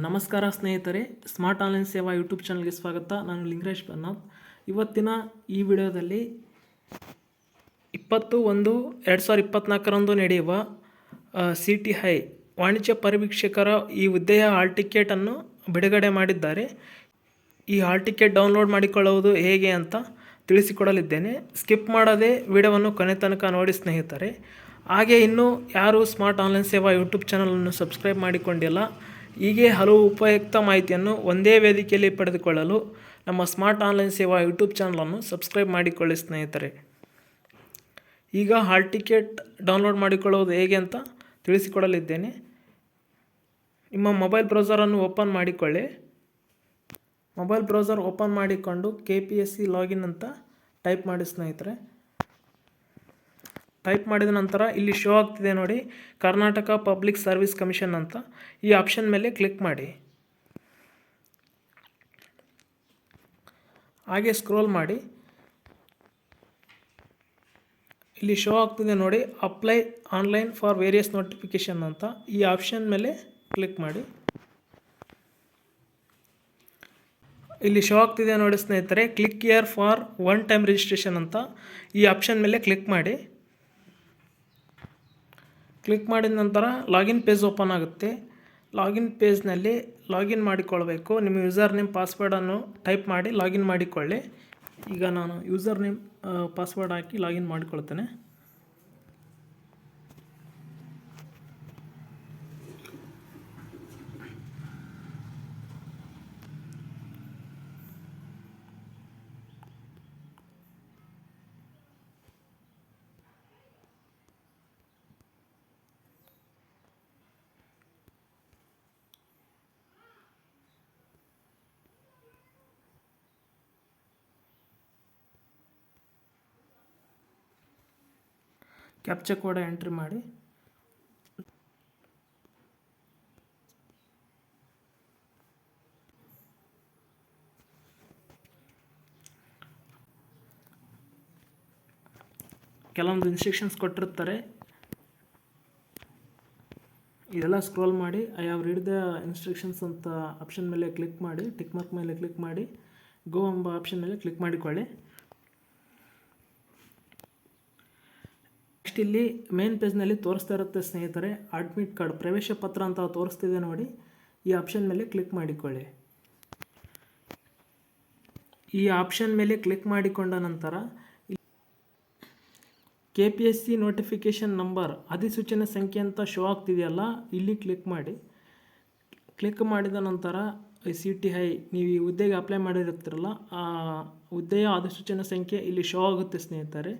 ನಮಸ್ಕಾರ ಸ್ನೇಹಿತರೆ smart online Seva YouTube ಚಾನಲ್ಗೆ ಸ್ವಾಗತ. ನಾನು ಲಿಂಗರಾಜ್ ಪನ್ನಾಥ್ ಇವತ್ತಿನ ಈ ವಿಡಿಯೋದಲ್ಲಿ ಇಪ್ಪತ್ತು ಒಂದು ಎರಡು ಸಾವಿರದ ಇಪ್ಪತ್ತ್ನಾಲ್ಕರಂದು ನಡೆಯುವ ಸಿ ಟಿ ಹೈ ವಾಣಿಜ್ಯ ಪರಿವೀಕ್ಷಕರ ಈ ಹುದ್ದೆಯ ಹಾಲ್ ಟಿಕೆಟನ್ನು ಬಿಡುಗಡೆ ಮಾಡಿದ್ದಾರೆ. ಈ ಹಾಲ್ ಟಿಕೆಟ್ ಡೌನ್ಲೋಡ್ ಮಾಡಿಕೊಳ್ಳುವುದು ಹೇಗೆ ಅಂತ ತಿಳಿಸಿಕೊಡಲಿದ್ದೇನೆ. ಸ್ಕಿಪ್ ಮಾಡದೆ ವಿಡಿಯೋವನ್ನು ಕೊನೆ ತನಕ ನೋಡಿ ಸ್ನೇಹಿತರೆ. ಹಾಗೆ ಇನ್ನೂ ಯಾರು ಸ್ಮಾರ್ಟ್ ಆನ್ಲೈನ್ ಸೇವಾ ಯೂಟ್ಯೂಬ್ ಚಾನಲನ್ನು ಸಬ್ಸ್ಕ್ರೈಬ್ ಮಾಡಿಕೊಂಡಿಲ್ಲ. ಹೀಗೆ ಹಲವು ಉಪಯುಕ್ತ ಮಾಹಿತಿಯನ್ನು ಒಂದೇ ವೇದಿಕೆಯಲ್ಲಿ ಪಡೆದುಕೊಳ್ಳಲು ನಮ್ಮ ಸ್ಮಾರ್ಟ್ ಆನ್ಲೈನ್ ಸೇವಾ ಯೂಟ್ಯೂಬ್ ಚಾನಲನ್ನು ಸಬ್ಸ್ಕ್ರೈಬ್ ಮಾಡಿಕೊಳ್ಳಿ ಸ್ನೇಹಿತರೆ. ಈಗ ಹಾಲ್ ಟಿಕೆಟ್ ಡೌನ್ಲೋಡ್ ಮಾಡಿಕೊಳ್ಳುವುದು ಹೇಗೆ ಅಂತ ತಿಳಿಸಿಕೊಡಲಿದ್ದೇನೆ. ನಿಮ್ಮ ಮೊಬೈಲ್ ಬ್ರೌಸರನ್ನು ಓಪನ್ ಮಾಡಿಕೊಳ್ಳಿ. ಮೊಬೈಲ್ ಬ್ರೌಸರ್ ಓಪನ್ ಮಾಡಿಕೊಂಡು K P S C login ಅಂತ ಟೈಪ್ ಮಾಡಿ ಸ್ನೇಹಿತರೆ. ಟೈಪ್ ಮಾಡಿದ ನಂತರ ಇಲ್ಲಿ ಶೋ ಆಗ್ತಿದೆ ನೋಡಿ, ಕರ್ನಾಟಕ ಪಬ್ಲಿಕ್ ಸರ್ವಿಸ್ ಕಮಿಷನ್ ಅಂತ. ಈ ಆಪ್ಷನ್ ಮೇಲೆ ಕ್ಲಿಕ್ ಮಾಡಿ. ಹಾಗೆ ಸ್ಕ್ರೋಲ್ ಮಾಡಿ. ಇಲ್ಲಿ ಶೋ ಆಗ್ತಿದೆ ನೋಡಿ apply online for various notification ಅಂತ. ಈ ಆಪ್ಷನ್ ಮೇಲೆ ಕ್ಲಿಕ್ ಮಾಡಿ. ಇಲ್ಲಿ ಶೋ ಆಗ್ತಿದೆ ನೋಡಿ ಸ್ನೇಹಿತರೆ click here for one time registration ಅಂತ. ಈ ಆಪ್ಷನ್ ಮೇಲೆ ಕ್ಲಿಕ್ ಮಾಡಿ. ಕ್ಲಿಕ್ ಮಾಡಿದ ನಂತರ ಲಾಗಿನ್ ಪೇಜ್ ಓಪನ್ ಆಗುತ್ತೆ. ಲಾಗಿನ್ ಪೇಜ್ನಲ್ಲಿ ಲಾಗಿನ್ ಮಾಡಿಕೊಳ್ಬೇಕು. ನಿಮ್ಮ ಯೂಸರ್ ನೇಮ್ ಪಾಸ್ವರ್ಡನ್ನು ಟೈಪ್ ಮಾಡಿ ಲಾಗಿನ್ ಮಾಡಿಕೊಳ್ಳಿ. ಈಗ ನಾನು ಯೂಸರ್ ನೇಮ್ ಪಾಸ್ವರ್ಡ್ ಹಾಕಿ ಲಾಗಿನ್ ಮಾಡಿಕೊಳ್ತೇನೆ. ಕ್ಯಾಪ್ಚರ್ ಕೋಡ ಎಂಟ್ರಿ ಮಾಡಿ. ಕೆಲವೊಂದು ಇನ್ಸ್ಟ್ರಕ್ಷನ್ಸ್ ಕೊಟ್ಟಿರ್ತಾರೆ. ಇದೆಲ್ಲ ಸ್ಕ್ರೋಲ್ ಮಾಡಿ I have read the instructions ಅಂತ ಆಪ್ಷನ್ ಮೇಲೆ ಕ್ಲಿಕ್ ಮಾಡಿ ಟಿಕ್ ಮಾರ್ಕ್ ಮೇಲೆ ಕ್ಲಿಕ್ ಮಾಡಿ ಗೋ ಎಂಬ ಆಪ್ಷನ್ ಮೇಲೆ ಕ್ಲಿಕ್ ಮಾಡಿಕೊಳ್ಳಿ. ನೆಕ್ಸ್ಟ್ ಇಲ್ಲಿ ಮೇನ್ ಪೇಜ್ನಲ್ಲಿ ತೋರಿಸ್ತಾ ಇರುತ್ತೆ ಸ್ನೇಹಿತರೆ ಅಡ್ಮಿಟ್ ಕಾರ್ಡ್ ಪ್ರವೇಶ ಪತ್ರ ಅಂತ ತೋರಿಸ್ತಿದೆ ನೋಡಿ. ಈ ಆಪ್ಷನ್ ಮೇಲೆ ಕ್ಲಿಕ್ ಮಾಡಿಕೊಳ್ಳಿ. ಈ ಆಪ್ಷನ್ ಮೇಲೆ ಕ್ಲಿಕ್ ಮಾಡಿಕೊಂಡ ನಂತರ K P S C notification number ಅಧಿಸೂಚನೆ ಸಂಖ್ಯೆ ಅಂತ ಶೋ ಆಗ್ತಿದೆಯಲ್ಲ, ಇಲ್ಲಿ ಕ್ಲಿಕ್ ಮಾಡಿ. ಕ್ಲಿಕ್ ಮಾಡಿದ ನಂತರ ಸಿ ಟಿ ಐ ನೀವು ಈ ಹುದ್ದೆಗೆ ಅಪ್ಲೈ ಮಾಡಿರ್ತೀರಲ್ಲ, ಆ ಹುದ್ದೆಯ ಅಧಿಸೂಚನೆ ಸಂಖ್ಯೆ ಇಲ್ಲಿ ಶೋ ಆಗುತ್ತೆ ಸ್ನೇಹಿತರೆ.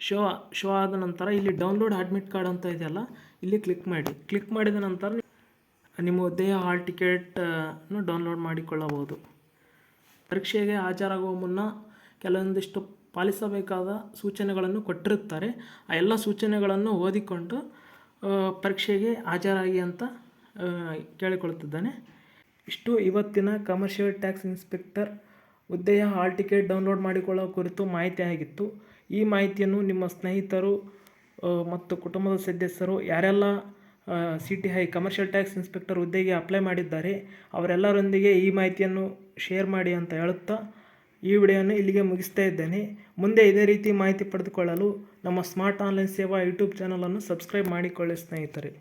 ಶೋ ಶೋ ಆದ ನಂತರ ಇಲ್ಲಿ ಡೌನ್ಲೋಡ್ ಅಡ್ಮಿಟ್ ಕಾರ್ಡ್ ಅಂತ ಇದೆಯಲ್ಲ, ಇಲ್ಲಿ ಕ್ಲಿಕ್ ಮಾಡಿ. ಕ್ಲಿಕ್ ಮಾಡಿದ ನಂತರ ನಿಮ್ಮ ದೇಹ ಹಾಲ್ ಟಿಕೆಟನ್ನು ಡೌನ್ಲೋಡ್ ಮಾಡಿಕೊಳ್ಳಬಹುದು. ಪರೀಕ್ಷೆಗೆ ಹಾಜರಾಗುವ ಮುನ್ನ ಕೆಲವೊಂದಿಷ್ಟು ಪಾಲಿಸಬೇಕಾದ ಸೂಚನೆಗಳನ್ನು ಕೊಟ್ಟಿರುತ್ತಾರೆ. ಆ ಎಲ್ಲ ಸೂಚನೆಗಳನ್ನು ಓದಿಕೊಂಡು ಪರೀಕ್ಷೆಗೆ ಹಾಜರಾಗಿ ಅಂತ ಕೇಳಿಕೊಳ್ಳುತ್ತಿದ್ದಾನೆ. ಇಷ್ಟು ಇವತ್ತಿನ ಕಮರ್ಷಿಯಲ್ ಟ್ಯಾಕ್ಸ್ ಇನ್ಸ್ಪೆಕ್ಟರ್ ಹುದ್ದೆಯ ಹಾಲ್ ಟಿಕೆಟ್ ಡೌನ್ಲೋಡ್ ಮಾಡಿಕೊಳ್ಳುವ ಕುರಿತು ಮಾಹಿತಿ ಆಗಿತ್ತು. ಈ ಮಾಹಿತಿಯನ್ನು ನಿಮ್ಮ ಸ್ನೇಹಿತರು ಮತ್ತು ಕುಟುಂಬದ ಸದಸ್ಯರು, ಯಾರೆಲ್ಲ C T I commercial tax inspector ಹುದ್ದೆಗೆ ಅಪ್ಲೈ ಮಾಡಿದ್ದಾರೆ, ಅವರೆಲ್ಲರೊಂದಿಗೆ ಈ ಮಾಹಿತಿಯನ್ನು ಶೇರ್ ಮಾಡಿ ಅಂತ ಹೇಳುತ್ತಾ ಈ ವಿಡಿಯೋವನ್ನು ಇಲ್ಲಿಗೆ ಮುಗಿಸ್ತಾ ಇದ್ದೇನೆ. ಮುಂದೆ ಇದೇ ರೀತಿ ಮಾಹಿತಿ ಪಡೆದುಕೊಳ್ಳಲು ನಮ್ಮ ಸ್ಮಾರ್ಟ್ ಆನ್ಲೈನ್ ಸೇವಾ ಯೂಟ್ಯೂಬ್ ಚಾನಲನ್ನು ಸಬ್ಸ್ಕ್ರೈಬ್ ಮಾಡಿಕೊಳ್ಳಿ ಸ್ನೇಹಿತರೆ.